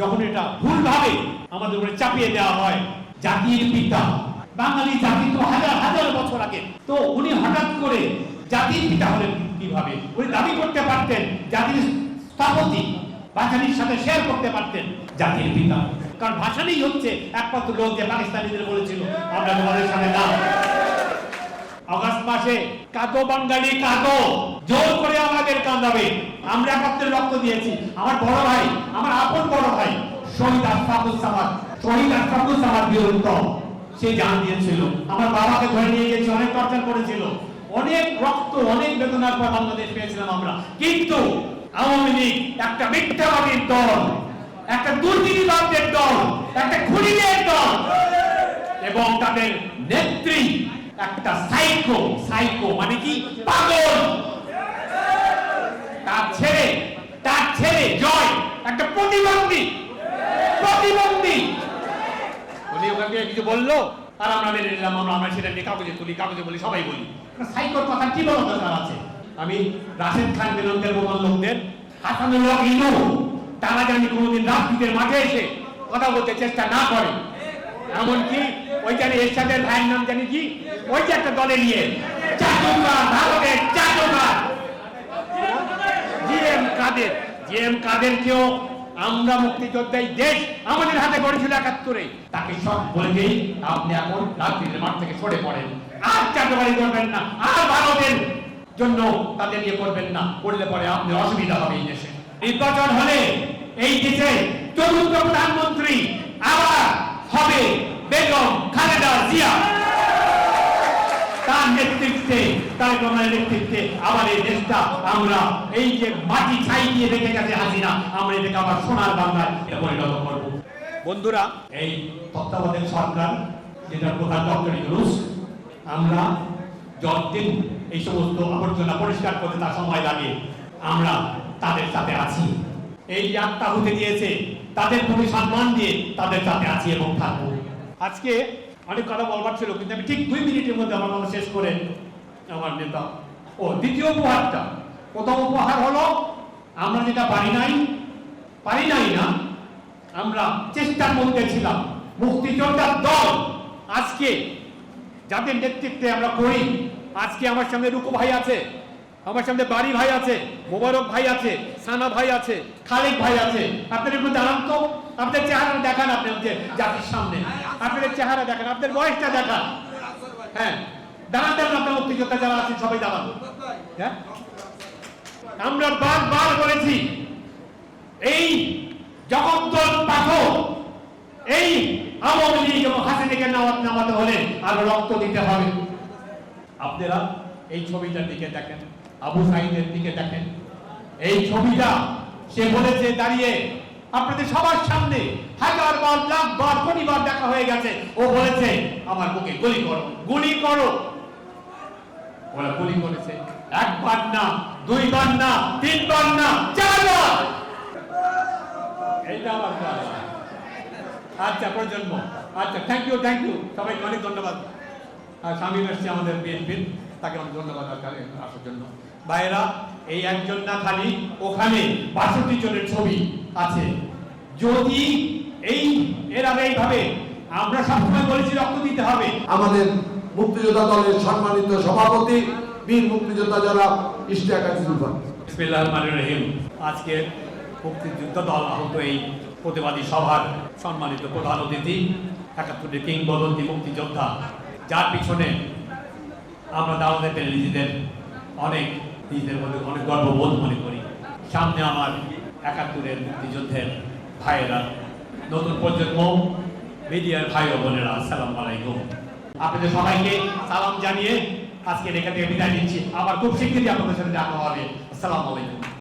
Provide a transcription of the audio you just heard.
যখন এটা ভুলভাবে আমাদের উপরে চাপিয়ে দেওয়া হয়, জাতির পিতা, বাঙালি জাতি তো হাজার হাজার বছর আগে, তো উনি হঠাৎ করে জাতির পিতা হলেন কীভাবে? উনি দাবি করতে পারতেন, জাতির স্থপতি, ভাসানির সাথে শেয়ার করতে পারতেন, জাতির পিতা। কারণ ভাসানি হচ্ছে একমাত্র লোক যে পাকিস্তানিদের বলেছিল, আমরা তোমাদের সাথে না। আগস্ট মাসে কাতো বাঙালি কাতো জোর কান্দাবে আমরা একাত্তরে রক্ত দিয়েছি। আমার বড় ভাই, আমার আপন বড় ভাই, শহীদ আশফাকুল সামাদ। শহীদ আশফাকুল সামাদ বীরুত্তম সে জান দিয়েছিল। আমার বাবাকে ধরে নিয়ে গেছে অনেক টর্চার করেছিল। অনেক রক্ত, অনেক বেদনার পর বাংলাদেশ পেয়েছিলাম আমরা। কিন্তু আওয়ামী লীগ একটা মিথ্যাবাদীর দল, একটা দুর্নীতিবাদদের দল, একটা খুনিদের দল, এবং তাদের নেত্রী একটা সাইকো সাইকো মানে কি? পাগল। তার ছেলে তার ছেলে জয় একটা প্রতিবন্ধী প্রতিবন্ধী। উনি ওখানে কিছু বলল? আর আমরা মেনে নিলাম আমরা সেটা নিয়ে কাগজে তুলি কাগজে বলি সবাই বলি। সাইকোর কথা কি বলা দরকার আছে? আমি রাশেদ খান বেরন্দের মতন লোকদের। হাসানুল হক ইনু তারা জানি কোনোদিন রাজনীতির মাঠে এসে কথা বলতে চেষ্টা না করে। এমনকি ওইখানে এরশাদের ভাইয়ের নাম জানি কি? ওই যে একটা দলে নিয়ে। চাটুকার কাদের জিএম কাদের কেউ? আমরা মুক্তিযোদ্ধাই দেশ আমাদের হাতে গড়েছিল একাত্তরে। তাকে সব বলে দিই, আপনি এখন রাজনীতির মাঠ থেকে সরে পড়েন। আর চাটুকারি করবেন না, আর ভারতের জন্য তাদের ইয়ে করবেন না। করলে পরে আপনার অসুবিধা হবে এই দেশে। নির্বাচন হলে এই দেশে চতুর্থ প্রধানমন্ত্রী আবার হবে বেগম খালেদা জিয়া। নেতৃত্বে রহমানের নেতৃত্বে আবার এই দেশটা আমরা এই যে মাটি ছাই দিয়ে রেখে গেছে হাসিনা আমরা এটাকে আবার সোনার বাংলায় পরিণত করব। বন্ধুরা এই তত্ত্বাবধায়ক সরকার যেটা প্রধান ডক্টর ইউনুস আমরা যতদিন এই সমস্ত আবর্জনা পরিষ্কার করতে তার সময় লাগে আমরা তাদের সাথে আছি। এই আত্মা হতে দিয়েছে তাদের প্রতি সম্মান দিয়ে তাদের সাথে আছি এবং থাকব। আজকে অনেক কথা বলবার ছিল, কিন্তু আমি ঠিক দুই মিনিটের মধ্যে আমার কথা শেষ করে আমার নেতা। ও, দ্বিতীয় উপহারটা। প্রথম উপহার হলো, আমরা যেটা পারি নাই পারি নাই না, আমরা চেষ্টার মধ্যে ছিলাম। মুক্তিযোদ্ধার দল আজকে, যাদের নেতৃত্বে আমরা করি, আজকে আমার সঙ্গে রুকু ভাই আছে আমার সামনে বাড়ি ভাই আছে, মোবারক ভাই আছে, সানা ভাই আছে খালেক ভাই আছে। আপনার একটু জানান তো আপনার চেহারা দেখান আপনি হচ্ছে জাতির সামনে। আপনাদের চেহারা দেখান, আপনাদের বয়সটা দেখান। হ্যাঁ দাঁড়ান দাঁড়ান আপনার মুক্তিযোদ্ধা যারা আছেন, সবাই দাঁড়ান। হ্যাঁ? আমরা বারবার বলেছি, এই জগদ্দল পাঠক এই আওয়ামী লীগ এবং হাসিনাকে নামাত নামাতে হলে আরও রক্ত দিতে হবে। আপনারা এই ছবিটার দিকে দেখেন। আবু সাইদের দিকে দেখেন। এই ছবিটা সে বলেছে দাঁড়িয়ে, আপনাদের সবার সামনে হাজার বার, লাখ বার, কোটি দেখা হয়ে গেছে। ও বলেছে, আমার বুকে গুলি করো গুলি করো। ওরা গুলি করেছে। একবার না, দুইবার না, তিনবার না, চারবার। এইটা আমার। আচ্ছা প্রজন্ম। আচ্ছা থ্যাংক ইউ থ্যাংক ইউ সবাইকে অনেক ধন্যবাদ। স্বামী এসছে আমাদের বিএনপির তাকে অনেক ধন্যবাদ আসার জন্য। ভাইয়েরা এই একজন না খালি ওখানে বাষট্টি জনের ছবি আছে। যদি এই এরা এইভাবে আমরা সবসময় বলেছি রক্ত দিতে হবে। আমাদের মুক্তিযোদ্ধা দলের সম্মানিত সভাপতি বীর মুক্তিযোদ্ধা যারা ইশতিয়াক আজিজুল হক বিসমিল্লাহির রহমানির রহিম। আজকে মুক্তিযুদ্ধ দল আহত এই প্রতিবাদী সভার সম্মানিত প্রধান অতিথি একাত্তরের কিংবদন্তি মুক্তিযোদ্ধা। যার পিছনে আমরা দাঁড়াতে পেরে নিজেদের অনেক নিজেদের মধ্যে অনেক গর্ববোধ মনে করি। সামনে আমার একাত্তরের মুক্তিযুদ্ধের ভাইয়েরা, নতুন প্রজন্ম, মিডিয়ার ভাই ও বোনেরা, আসসালাম আলাইকুম। আপনাদের সবাইকে সালাম জানিয়ে আজকে এখান থেকে বিদায় নিচ্ছি। আবার খুব শীঘ্রই আপনাদের সাথে দেখা হবে। আসসালামু আলাইকুম।